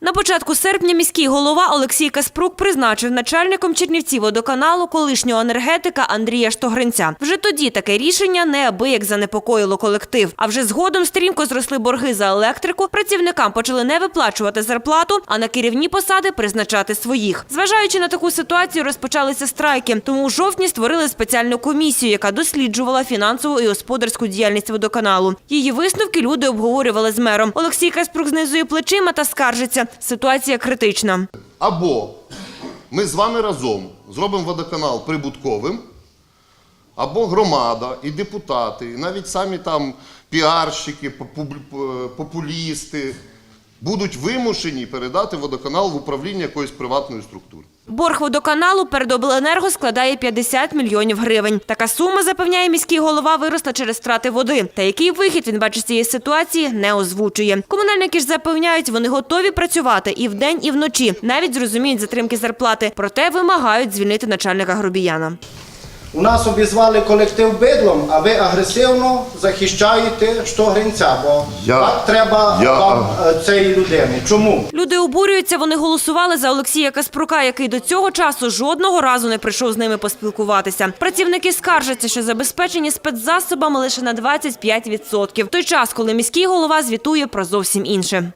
На початку серпня міський голова Олексій Каспрук призначив начальником Чернівці водоканалу колишнього енергетика Андрія Штогринця. Вже тоді таке рішення неабияк занепокоїло колектив. А вже згодом стрімко зросли борги за електрику. Працівникам почали не виплачувати зарплату, а на керівні посади призначати своїх. Зважаючи на таку ситуацію, розпочалися страйки. Тому у жовтні створили спеціальну комісію, яка досліджувала фінансову і господарську діяльність водоканалу. Її висновки люди обговорювали з мером. Олексій Каспрук знизує плечима та скаржиться. Ситуація критична. Або ми з вами разом зробимо водоканал прибутковим, або громада і депутати, і навіть самі там піарщики, популісти будуть вимушені передати водоканал в управління якоїсь приватної структури. Борг водоканалу перед обленерго складає 50 мільйонів гривень. Така сума, запевняє міський голова, виросла через втрати води. Та який вихід він бачить цієї ситуації, не озвучує. Комунальники ж запевняють, вони готові працювати і вдень, і вночі. Навіть зрозуміють затримки зарплати, проте вимагають звільнити начальника Грубіяна. У нас обізвали колектив бидлом, а ви агресивно захищаєте штогринця, бо Я- так треба я- вам е, цієї людини. Чому? Люди обурюються, вони голосували за Олексія Каспрука, який до цього часу жодного разу не прийшов з ними поспілкуватися. Працівники скаржаться, що забезпечені спецзасобами лише на 25%. В той час, коли міський голова звітує про зовсім інше.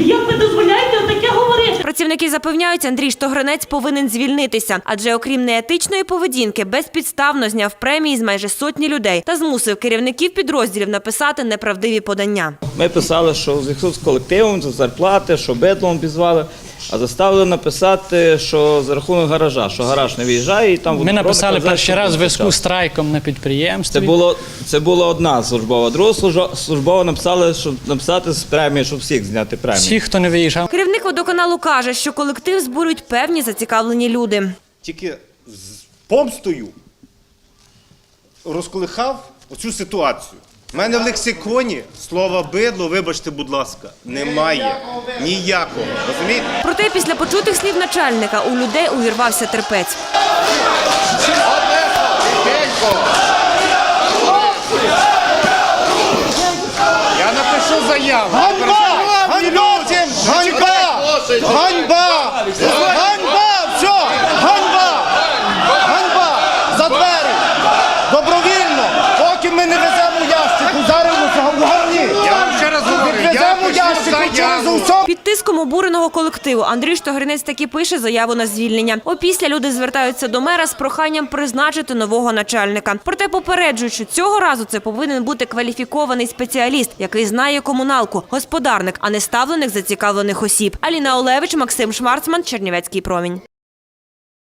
Як ви дозволяєте отаке говорити? Працівники запевняють, Андрій Штогранець повинен звільнитися, адже окрім неетичної поведінки, безпідставно зняв премії з майже сотні людей та змусив керівників підрозділів написати неправдиві подання. Ми писали, що в зв'язку з колективом, за зарплати, що бедлом обізвали, а заставили написати, що за рахунок гаража, що гараж не виїжджає і там Ми написали перший раз в зв'язку з страйком на підприємстві. Це було це була одна службова. Друга служба- службова написали, щоб написати з премії, щоб всіх зняти премії. Всі, хто не виїжджав. Керівник водоканалу каже, що колектив збурюють певні зацікавлені люди. тільки з помстою розколихав оцю ситуацію. У мене в лексиконі слова бидло, вибачте, будь ласка, немає. Ніякого. Розумієте? Проте після почутих слів начальника у людей увірвався терпець. Я напишу заяву. Ящику, заримося в гарні! Я вам ще раз говорю, ящику через усе! Під тиском обуреного колективу Андрій Штогринець таки пише заяву на звільнення. Опісля люди звертаються до мера з проханням призначити нового начальника. Проте попереджують, що цього разу це повинен бути кваліфікований спеціаліст, який знає комуналку, господарник, а не ставлених зацікавлених осіб. Аліна Олевич, Максим Шварцман, Чернівецький промінь.